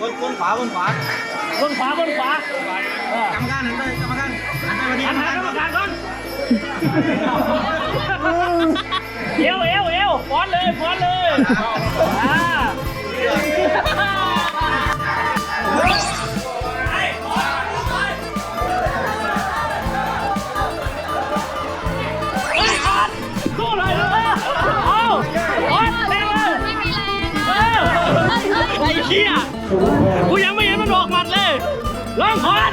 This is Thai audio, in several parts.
บนบนขวาบนขวาบนขวาบนขวาเออกรรมการหันไปกรรมการหันไปวันนี้อันหากรรมการก่อนเอวเอวเอวฟ้อนเลยฟ้อนเลยอ่าเฮ้ยอัดสู้เลยเออเอาอัดเร็วเลยไม่มีแรงเออไอ้เหี้ย กูยังไม่เห็นมันออกหมัดเลยลองคอน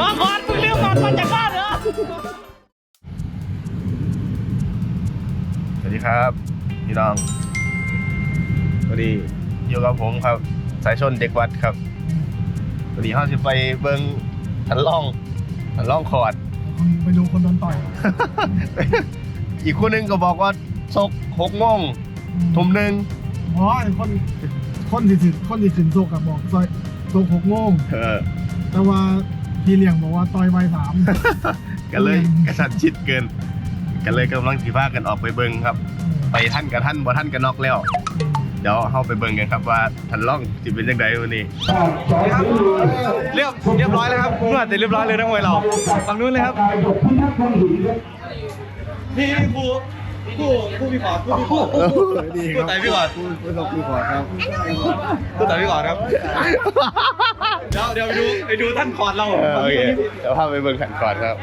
ลองคอนมึงเลี้ยวหมัดมันจะกล้าเหรอสวัสดีครับพี่น้องวันนี้อยู่กับผมครับ สายชนเด็กวัดครับวันนี้เขาจะไปเบิ้งทันล่องทันล่องคอร์ดไปดูคนโดนต่อย อีกคนหนึงก็บอกว่าซกหกโมงทุ่มหนึ่งอ๋อไอ้คน คนที่ถึงคนที่ขึ้นโซกกับบอกซอยโซกหกโมงเออแต่ว่าพี่เลี้ยงบอกว่าต่อยใบายสาม ก็เลยกระชันชิดเกิน ก็เลยกำลังสีพากันออกไปเบิ้งครับ ไปท่านกับท่านบ่ท่านกันนอกแล้ว เดี๋ยวเข้าไปเบิ้งกันครับว่าทันล่องจะเป็นยังไงวันนี้ เรียบเรียบร้อยแล้วครับนวดเสร็จเรียบร้อยเลยนักมวยเราฝั่งนู้นเลยครับนี่ครู ครูครูพี่ขอดครูพี่ขอดครูไต่พี่ขอดผู้ชมผู้ขอครับครูไต่พี่ขอดครับ เดี๋ยวเดี๋ยวไปดูไปดูท่านขอดเราเออโอเคเดี๋ยวพาไปเบิ้งขันก่อนครับ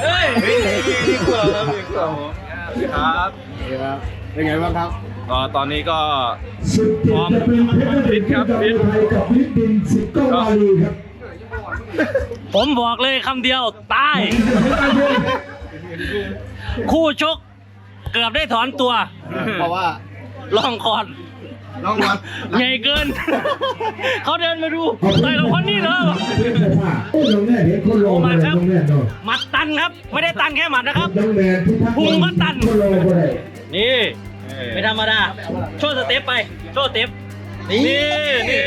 เฮ้ยนี่นี่ครูเราครับนี่ครูเราครับครับ เป็นไงบ้างครับ ก็ตอนนี้ก็ พร้อมฟิตครับฟิตก็ผมบอกเลยคำเดียว ตาย คู่ชก เกือบได้ถอนตัว เพราะว่าลองคอนน้องวัดใหญ่เกิน เขาเดินมาดูต่อยกับคนนี้เหรอโอ้มาครับหมัดตันครับ ไม่ได้ตันแค่หมัดนะครับพุงก็ตัน นี่ไม่ธรรมดา โชว์สเต็ปไป โชว์สเต็ปนี่นี่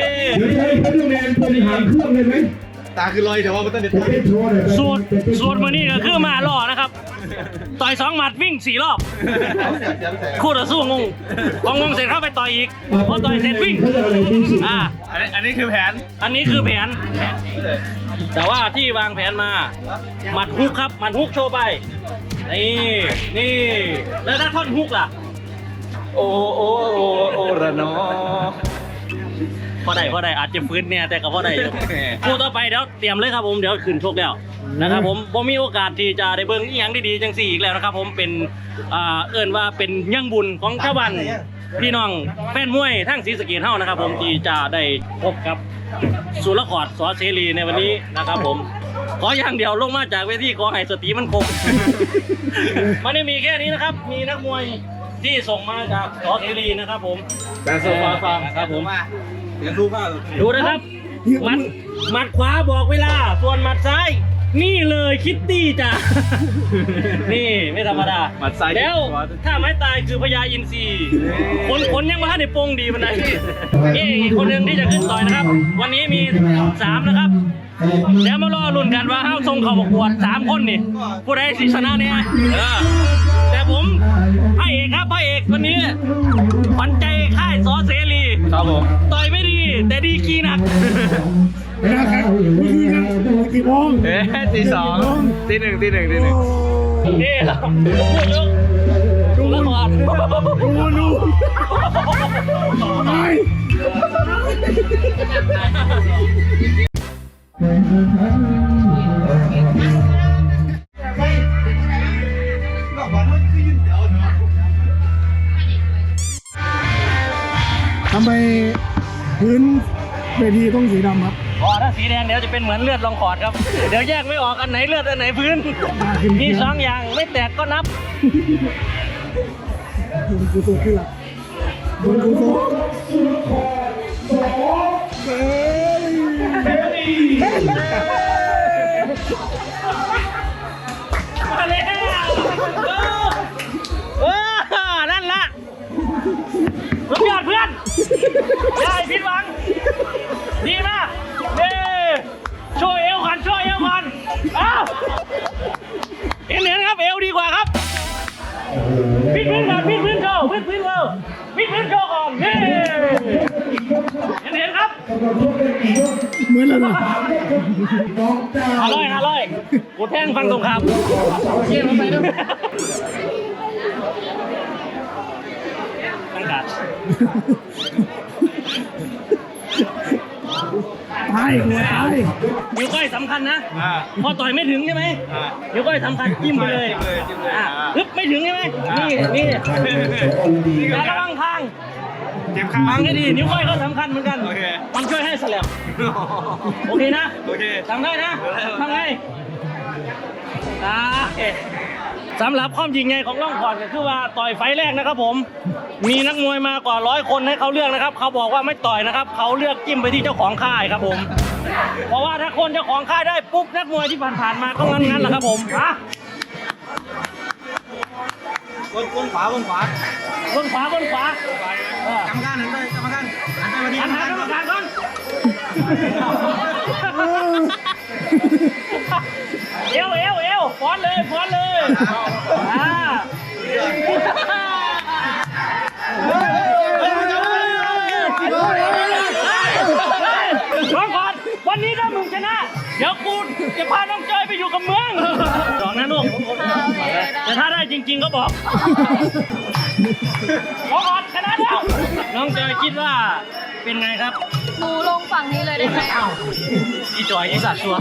ตาคือลอยแต่ว่ามันต้องเด็ดสูตรสูตรมานี่ก็คือมาล่อนะครับ ต่อยสองหมัดวิ่งสี่รอบ คู่ต่อสู้งงพองงเสร็จเข้าไปต่อยอีก พอต่อยเสร็จวิ่ง อ่า อันนี้อันนี้คือแผน อันนี้คือแผน แต่ว่าที่วางแผนมา หมัดฮุกครับ หมัดฮุกโชว์ไป นี่ นี่ แล้วถ้าท่อนฮุกล่ะ โอ้โอ้โอ้โอ้ระนอ พอได้พอได้อาจจะฟื้นเนี่ยแต่ก็พอได้อยู่คู่ต่อไปเดี๋ยวเตรียมเลยครับผมเดี๋ยวขึ้นชกแล้วนะครับผมผมมีโอกาสที่จะได้เบิ้งอีหยังดีๆจังสี่อีกแล้วนะครับ ผมเป็นอ่าเอิ้นว่าเป็นยั่งบุญของชาวบ้านพี่น้องแฟนมวยทั้งศรีสะเกษเฮานะครับ ผมที่จะได้พบกับสุรคอร์ดสอเสรีในวันนี้นะครับผมขออย่างเดียวลงมาจากเวทีขอให้สติมันคงมันไม่มีแค่นี้นะครับ มีนักมวยที่ส่งมาจากสอเสรีนะครับ ผมแต่ส่งมาฟังครับผม เรียนรู้มากดูนะครับหมัดหมัดขวาบอกเวลา ส่วนหมัดซ้าย นี่เลยคิตตี้จ้ะ นี่ไม่ธรรมดาหมัดซ้ายแล้วถ้าไม้ตายคือพญาอินทรีคนคนยังมาในโปงดีมันไดนี่อีกคนหนึ่งที่จะขึ้นต่อยนะครับ วันนี้มีสามนะครับเดี๋ยวมารอลุ้นกันว่าห้าวทรงเขาประกวดสามคนนี่ผู้ใดสิชนะเนี่ยเออแต่ ผมพระเอกครับพระเอกวันนี้ขวัญใจค่ายสอเสรีครับผมต่อยไม่ดี แต่ดีกีหนักกี่โมงเอ๊ะตีสองตีหนึ่งตีหนึ่งตีหนึ่งนี่ครับพูดยกดูละครดูดู ทำไมพื้นเวทีต้องสีดำครับ อ๋อถ้าสีแดงเดี๋ยวจะเป็นเหมือนเลือดลงคอร์ดครับ เดี๋ยวแยกไม่ออกอันไหนเลือดอันไหนพื้น มีสองอย่างไม่แตกก็นับคุณกูโตขึ้นละคุณกูโตมา เหมือนะไรอร่อยอร่อยกูแท่งฟังตรงคำเยี่ยมไปด้วยตั้งกัดตายหัวตายนิ้วก้อยสำคัญนะ พอต่อยไม่ถึงใช่ไหมอ่านิ้วก้อยสำคัญจิ้มไปเลยจิ้มเลยจิ้มเลยอะอ่าปึ๊บไม่ถึงใช่ไหมนี่นี่แต่ระวังทาง เจ็บขาฟังให้ดี นิ้วก้อยก็สำคัญเหมือนกันโอเคมันช่วยให้แสลบโอเคนะโอเคทำได้นะทำไงอ่าโอเคสำหรับความยิงใหญ่ของล่องขอดก็คือว่าต่อยไฟล์แรกนะครับผม มีนักมวยมากว่าร้อยคนให้เขาเลือกนะครับ เขาบอกว่าไม่ต่อยนะครับ เขาเลือกจิ้มไปที่เจ้าของค่ายครับผม เพราะว่าถ้าคนเจ้าของค่ายได้ปุ๊บนักมวยที่ผ่านๆมาก็งั้นงั้นๆแหละครับผมอะ บนบนขวาบนขวาบนขวาบนขวาเออกรรมการหันไปกรรมการหันไปมาดีอันหากรรมการก่อนเอวเอวเอวฟ้อนเลยฟ้อนเลยอ่า แต่ถ้าได้จริง ๆ ก็บอกน้องก่อนชนะแล้วน้องเจยคิดว่าเป็นไงครับหนูลงฝั่งนี้เลยได้ไหมอีจอยอีสัตว์ชัว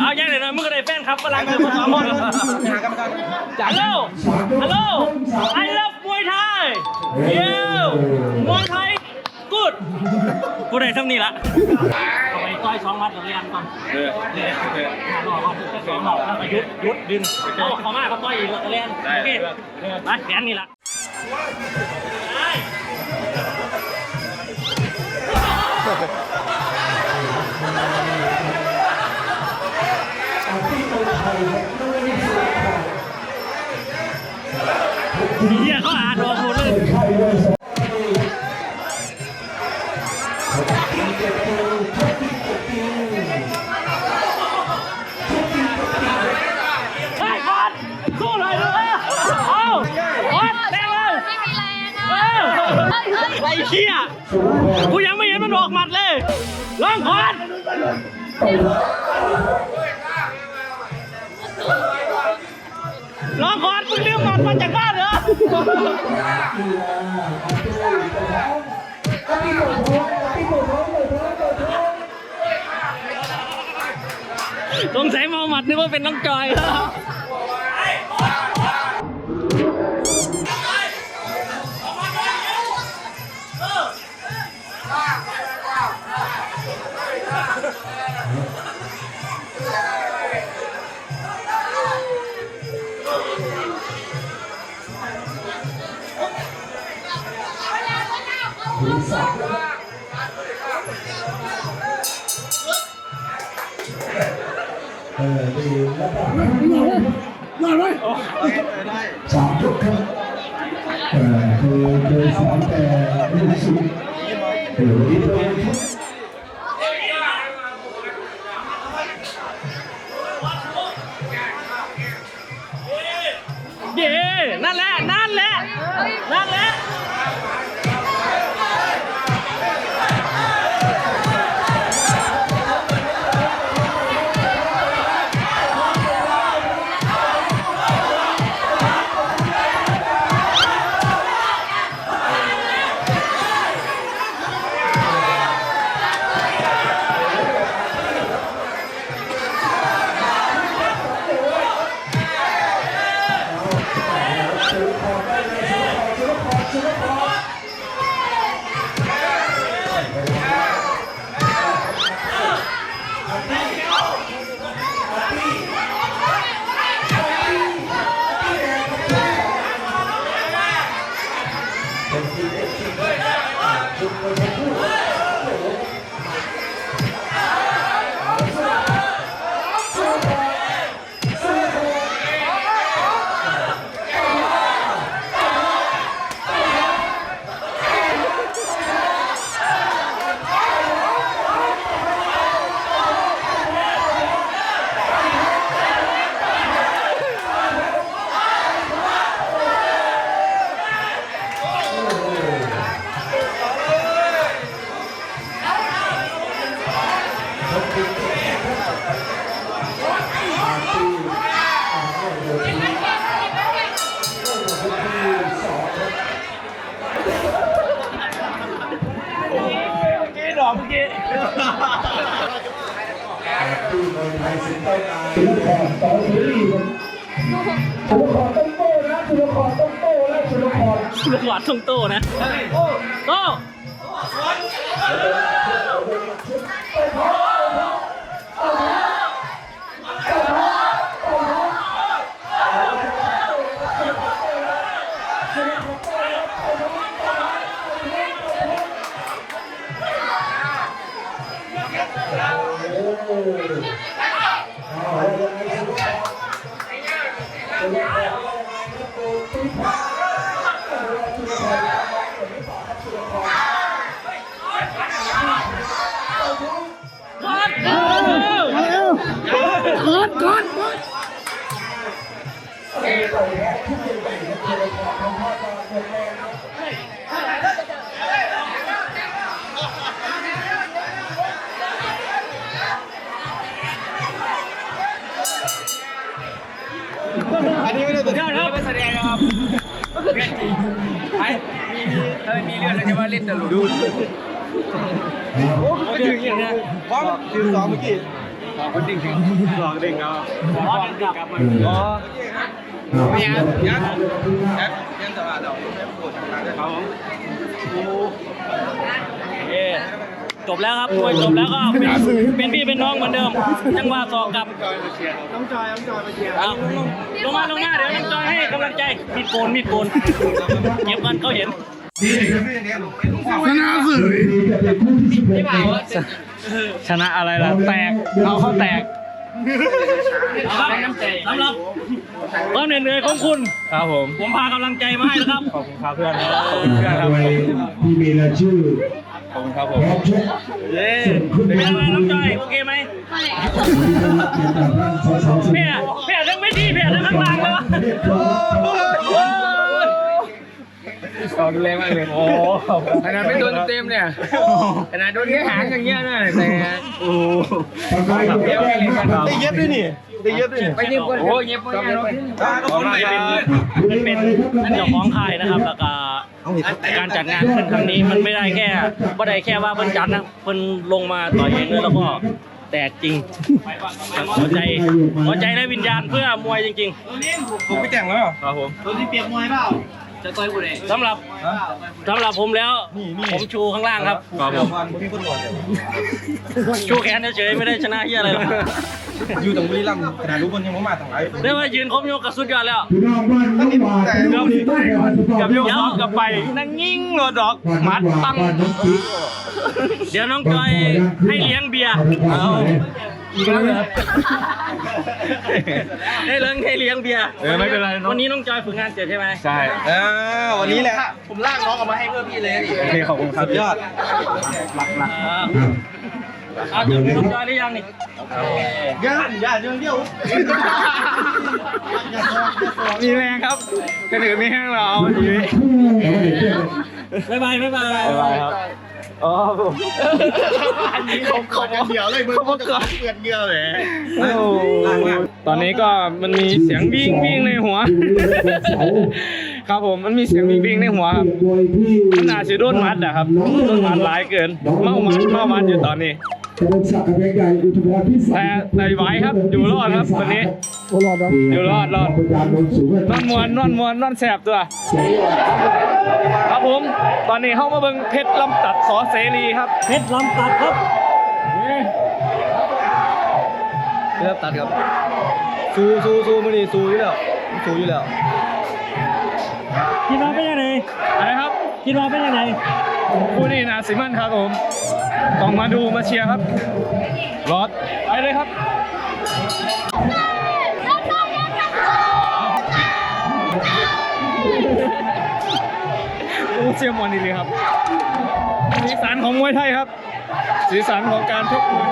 เอาแย่เลยนะมึงก็ได้แฟนครับฝรั่งคือภาษาหมดฮัลโหลฮัลโหล I love มวยไทยเกูได้เท่านี้ละเอาไปต้อยสองมัดกับเรียนก่อนเออเออรอก่อนจะสองหอกแล้วก็ยุดยุดดึงเอาเขามาเขาต้อยอีกแล้วก็เรียนโอเคไปแขนนี่ละเฮียเขาอ่านออกหมดเลย เชี่ยกูยังไม่เห็นมันออกหมัดเลยลองก่อนลองก่อนมึงเลี้ยงหมัดมาจากบ้านเหรอสงสัยเมาหมัดนึกว่าเป็นน้องจอย รอดไหมสามทุกครั้งเออเคยเคยสอนแต่ลูกศิษย์เดี๋ยวนี้เราเย่นั่นแหละ นั่นแหละ นั่นแหละ ไอ้มีมีถ้าไม่มีเรื่องอะไรจะว่าเล่นตลกดูโอ้ไม่ถึงอย่างเนี้ยพร้อมถึงสองเมื่อกี้สองคนดิ่งถึงสองดิ่งครับสองดิ่งกลับมาอ๋อไม่ยังยังยังยังสบายเราไม่ปวดทางได้ครับผมเย่ จบแล้วครับมวยจบแล้วก็เป็นเป็นพี่เป็นน้องเหมือนเดิม จังหวะสอกกลับน้องจอยน้องจอยมาเชียร์เอาลงมาลงมาเดี๋ยวน้องจอยให้กำลังใจมีดโกนมีดโกนเก็บกันเขาเห็นชนะสื่อจะเป็นคู่ที่สิบเอ็ดชนะอะไรล่ะ แตกเอาเขาแตกครับสำหรับความเหนื่อยๆของคุณครับผม ผมพากำลังใจมาให้นะครับ ขอบคุณครับเพื่อนขอบคุณเพื่อนครับโดยที่มีรายชื่อข อบคุณครับผพมร้อมชกเย้เป็นยังไงน้องจอยโอเคไหมไม่เพี้ยเพี้ยทั้งไม่ดีเพี้ยทั้งข้างล่างเลยวะขอบคุณแรงมากเลยโอ้ขนาดไม่โดนเต็มเนี่ยขนาดโดนแค่หางอย่างเงี้ยนะแต่โอ้ได้เย็บด้วยนี่ได้เย็บด้วยนี่ไปเย็บโอ้เย็บไม่ได้ก็คนไหนเป็นมันเป็นเจ้าของค่ายนะครับแล้วก็ การจัดงานขึ้นครั้งนี้มันไม่ได้แค่ไม่ได้แค่ว่าเพิ่นจัดนะเพิ่นลงมาต่อยเองด้วยแล้วก็แตกจริงหัวใจหัวใจและวิญญาณเพื่อมวยจริงผมไม่แต่งแล้วครับผม ๆสำหรับสำหรับผมแล้ว ผมชูข้างล่างครับ ครับผมชูแขนเฉยๆไม่ได้ชนะเฮียอะไรหรอกอยู่ตรงบุรีรัมย์ขนาดรู้คนยังไม่มาทางไหนได้ว่ายืนครบยกกับสุดยอดแล้วพี่น้องบ้านน้องหวานน้องบ้านน้องหวานกับโยกซ้อมกับไปนั่งยิ่งโลดอกมัดตั้งบ้านน้องกิ๊กเดี๋ยวน้องจอยให้เลี้ยงเบียร์เอาอีกแล้วเหรอให้เลี้ยงให้เลี้ยงเบียร์เออไม่เป็นไรน้อง วันนี้น้องจอยฝึกงานเสร็จใช่ไหมใช่อ่าวันนี้แหละ ผมลากน้องออกมาให้เพื่อพี่เลยโอเคขอบคุณครับยอดอ่าอ่าจุดน้องจอยหรือยังนี่ย่านย่านเดียวเดียวมีแรงครับกระถือมีแห้งเราเอาอยู่นี่บ๊ายบายบ๊ายบายบ๊ายบายครับ อ๋อผมอันนี้ผมขอเดียวเลยมึงเขาเกิดเปลือนเดียวเลยตอนนี้ก็มันมีเสียงวิ่งวิ่งในหัว ครับผมมันมีเสียงวิ่งวิ่งในหัวครับโดยที่มันอาจจะโดนมัดอะครับโดนมัดหลายเกิน เมามัดเมามัดอยู่ตอนนี้กระบวนสักกระเบียงใหญ่อุทุพรพิสัแต่แต่ไหวครับอยู่รอดครับวันนี้ โอ้รอดแล้วอยู่รอดรอดพยานนนสูงนอนมวนนอนมวนนอนแสบตัว ครับผม ตอนนี้เข้ามาเบิ่งเพชรลำตัดสอเสรีครับ เพชรลำตัดครับเพชรลำตัดครับ สู้สู้สู้มือนี้สู้อยู่แล้ว สู้อยู่แล้วคิดว่าเป็นยังไงอะไรครับคิดว่าเป็นยังไงคู่นี้นะสิมันครับผม ต้องมาดูมาเชียร์ครับรอดไปเลยครับ เซียร์มอนดีเลยครับสีสันของมวยไทยครับ สีสันของการชกมวย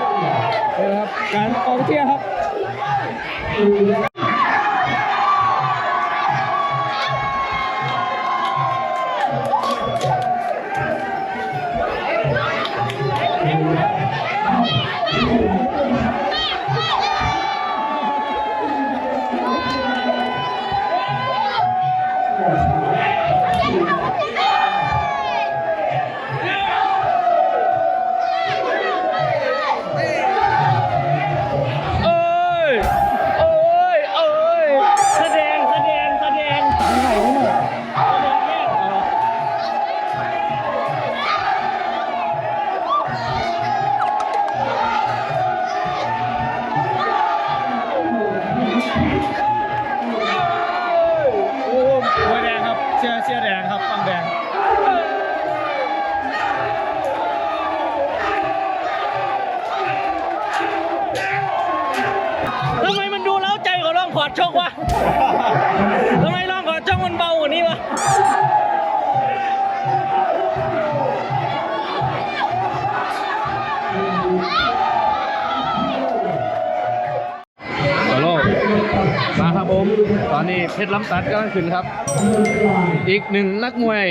นี่นะครับการกองเชียร์ครับ ทำไมร้องขอจ้องมันเบากว่านี้วะฮัลโลมาครับผม ตอนนี้เพชรล้ำตัดกำลัขึ้นครับ อีกหนึ่งนักมวย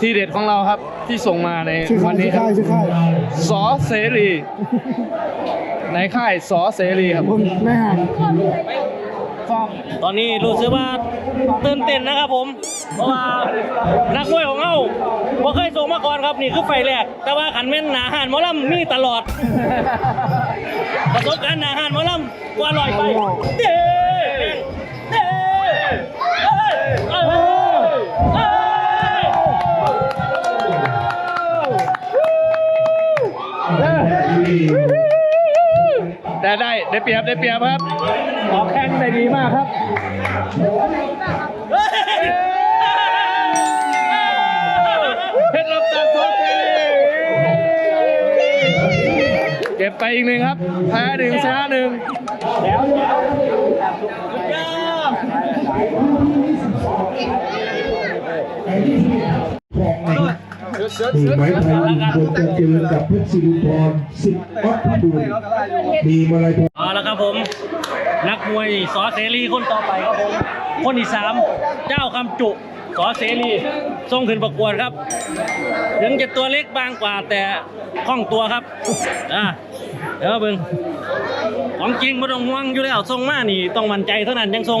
ทีเด็ดของเราครับที่ส่งมาในวันนี้ครับสอเสรี ในค่ายสอเสรีครับผมไม่ห่าง ตอนนี้รู้สึกว่าตื่นเต้นนะครับผม เพราะว่านักมวยของเราบ่เคยส่งมาก่อนครับนี่คือไฟแรก แต่ว่าขันแม่นหนาหานมอลำมีตลอด ประสบการณ์หนาหานมอลำกว่าลอยไปเด้ ได้เปรียบได้เปรียบครับออกแข้งได้ดีมากครับเพชรรับตัดสอเสรีเก็บไปอีกหนึ่งครับแพ้หนึ่งชนะหนึ่ง มีไม้ไทยยิงบนจะเจอกับเพชรศิริพรสิทธิ์วัดพิบูลมีมาลัยทองเอาละครับผม นักมวยสอเสรีคนต่อไปครับผม คนที่สามเจ้าคำจุสอเสรีส่งขึ้นประกวดครับ ถึงจะตัวเล็กบางกว่าแต่คล่องตัวครับอ่าเดี๋ยวเบิ่งของจริงไม่ต้องห่วงอยู่แล้วส่งมานี่ต้องมั่นใจเท่านั้นยังส่ง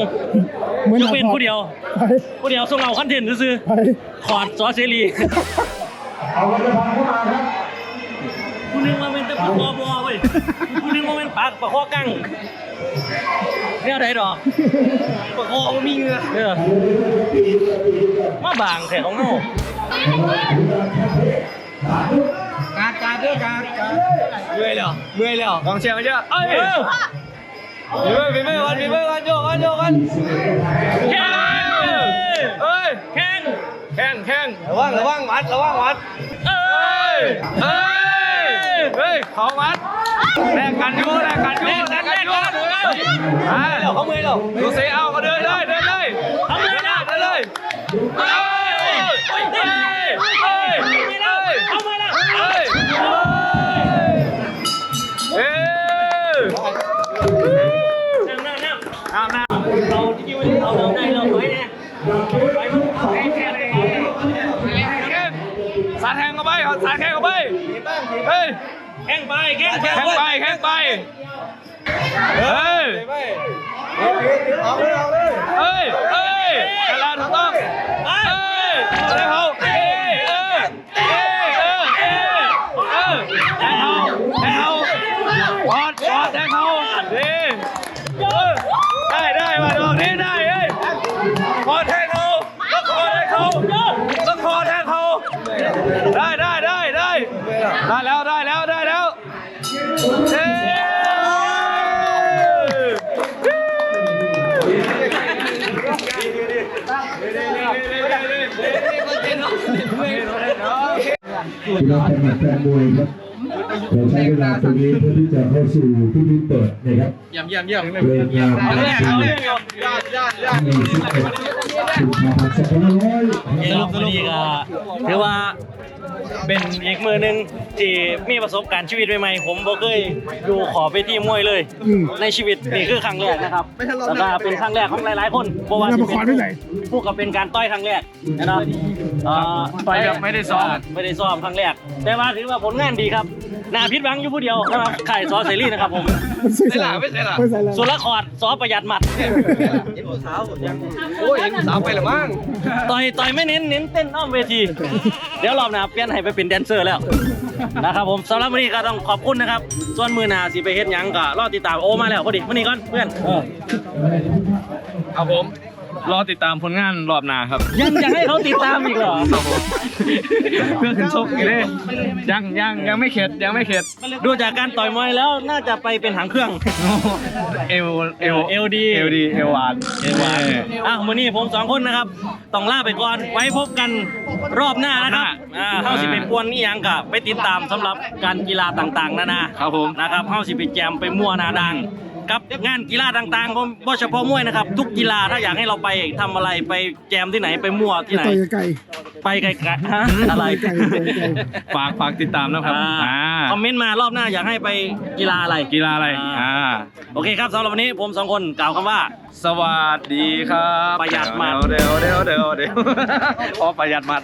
เหมือนยกเว้นผู้เดียวไปผู้เดียวส่งเอาคอนเทนต์ซื่อไปๆขอดสอเสรี เอากระพาเข้ามาครับผู้หนึงมาเป็นตะปะคอบอเว้ยผู้หนึงมาเป็นปากปะคอกั้งเนี่ยอะไรดอกปะคอมันมีเหงือเออมาบางแถของเฮาการการเด้อการการเมื่อยแล้วเมื่อยแล้วกองเชียร์กันเยอะเอ้ยเออมีเมื่อยมีเมื่อยกันมีเมื่อยกันโยกกันโยกกันแข่งเอ้ยแข่งแข้งแข้งระวังระวังมัดระวังมัดเอ้เฮ้ยยเฮ้ยเฮ้ยของมัดแลกกันอยู่แลกกันอยู่แลกกันอยู่อ่าเขาเมื่อยแล้วดูสิเอาเขาเดินเลยเดินเลยทำเลยนะเดินเลยเฮ้ยเฮ้ยเฮ้ยเฮ้ยทำไมล่ะ ข่งไปแข่งแข้งไปแข้งไปเฮ้ยเฮ้ยเฮ้ยเวลาถูกต้องเฮ้ยแทงเขาเอ้ยเออเอ้ยเออเอ้ยเออแทงเขาแทงเขาปอดปอดแทงเขาดีเออได้ได้มาดอกนี้ได้เอ้ยปอดแทงเขาแล้วคอแทงเขาแล้วคอแทงเขาได้ได้ได้ได้ได้แล้วได้ เอ้ยพี่น้องแฟนแฟนมวยครับเราใช้เวลาตรงนี้เพื่อที่จะเข้าสู่พิธีเปิดนะครับเยี่ยมเยี่ยมเยี่ยมเริ่มงานเอาวันเลยที่เอาเลยยี่สิบเอ็ดกุมภาพันธ์สองพันห้าร้อยเออวันนี้ก็ถือว่า เป็นอีกมือหนึ่งที่มีประสบการณ์ชีวิตใหม่ๆผมบ่เคยดูขอไปที่มวยเลย ในชีวิตนี่คือครั้งแรกนะครับแล้วก็เป็นครั้งแรกของหลายๆคนเพราะว่าแล้วสิมาขอด้วยไหนผู้กับเป็นการต่อยครั้งแรกนะครับเอ่อต่อยแบบไม่ได้ซ้อมไม่ได้ซ้อมครั้งแรก แต่ว่าถือว่าผลงานดีครับ นาพิษบังอยู่ผู้เดียวนะครับข่ายซอเซรี่นะครับผมมันใส่ไม่หล่ะไม่ใช่หล่ะไม่ใส่แล้วสุรคอร์ดซอประหยัดหมัดโอ้ยเห็นสาวไปละมั้งต่อยต่อยไม่เน้นเน้นเต้นอ้อมเวที เดี๋ยวรอบหน้าเปลี่ยนให้ไปเป็นแดนเซอร์แล้วนะครับผมสำหรับวันนี้ก็ต้องขอบคุณนะครับ ส่วนมือหนาสิไปเฮ็ดหยังก็รอติดตามโอมาแล้วพอดีวันนี้ก่อนเพื่อนเออครับผม รอติดตามผลงานรอบหน้าครับยังจะให้เขาติดตามอีกเหรอเพื่อขึ้นชกอีกเลยยังยังยังไม่เข็ดยังไม่เข็ดดูจากการต่อยมวยแล้วน่าจะไปเป็นหางเครื่อง เอวเอวเอวดีเอวดีเอวหวานเอวหวานอะวันนี้ผมสองคนนะครับต้องลาไปก่อนไว้พบกันรอบหน้านะครับอ่าเฮาสิเป็นกวนนี่ยังกะไปติดตามสำหรับการกีฬาต่างๆนานาครับผมนะครับเฮาสิไปแจมไปมั่วหนาดัง กับงานกีฬาต่างๆผมบ่เฉพาะมวยนะครับ ทุกกีฬาถ้าอยากให้เราไปทำอะไรไปแจมที่ไหนไปมั่วที่ไหน ต่อยไก่ไปไกลๆฮะอะไรไก่ไก่ไก่ฝากฝากติดตามนะครับอ่าอ่าคอมเมนต์มารอบหน้าอยากให้ไปกีฬาอะไรกีฬาอะไรอ่าอ่าโอเคครับสำหรับวันนี้ผมสองคนกล่าวคำว่า สวัสดีครับประหยัดมัดเดี๋ยวเดี๋ยวเดี๋ยวเดี๋ยวเดี๋ยว อ๋อประหยัดมัด